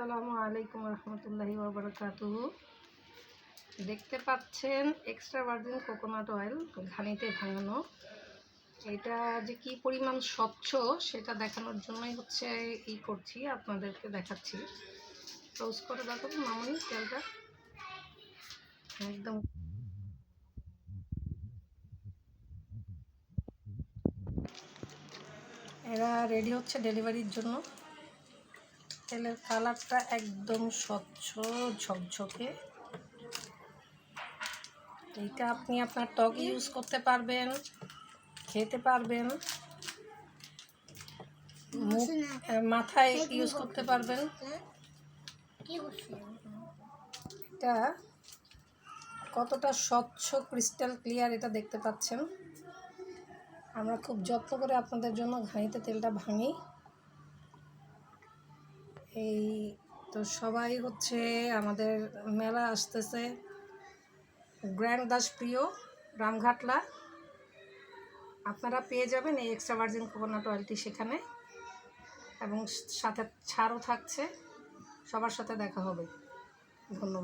আসসালামু আলাইকুম রহমতুল্লাহি ওবরাকাতুহ দেখতে পাচ্ছেন এক্সট্রা ভার্জিন কোকোনাট অয়েল ঘানিতে ভাঙানো। এটা যে কি পরিমাণ স্বচ্ছ সেটা দেখানোর জন্যই হচ্ছে ই করছি, আপনাদেরকে দেখাচ্ছি। ক্লোজ করে দেখো মামনি, তেলটা। একদম। এরা রেডি হচ্ছে ডেলিভারির জন্য। তেলের কালারটা একদম স্বচ্ছ ঝকঝকে। এইটা আপনি আপনার ত্বক ইউজ করতে পারবেন খেতে পারবেন। মুখ মাথায় ইউজ করতে পারবেন। এটা কতটা স্বচ্ছ ক্রিস্টাল ক্লিয়ার এটা দেখতে পাচ্ছেন। আমরা খুব যত্ন করে আপনাদের জন্য ঘানিতে তেলটা ভাঙি। এই তো সবাই হচ্ছে আমাদের মেলা আসতেছে। গ্র্যান্ড দাস প্রিয়, রামঘাটলা। আপনারা পেয়ে যাবেন এই এক্সট্রা ভার্জিন কোকোনাট অয়েলটি সেখানে। এবং সাথে ছাড়ও থাকছে। সবার সাথে দেখা হবে। ধন্যবাদ।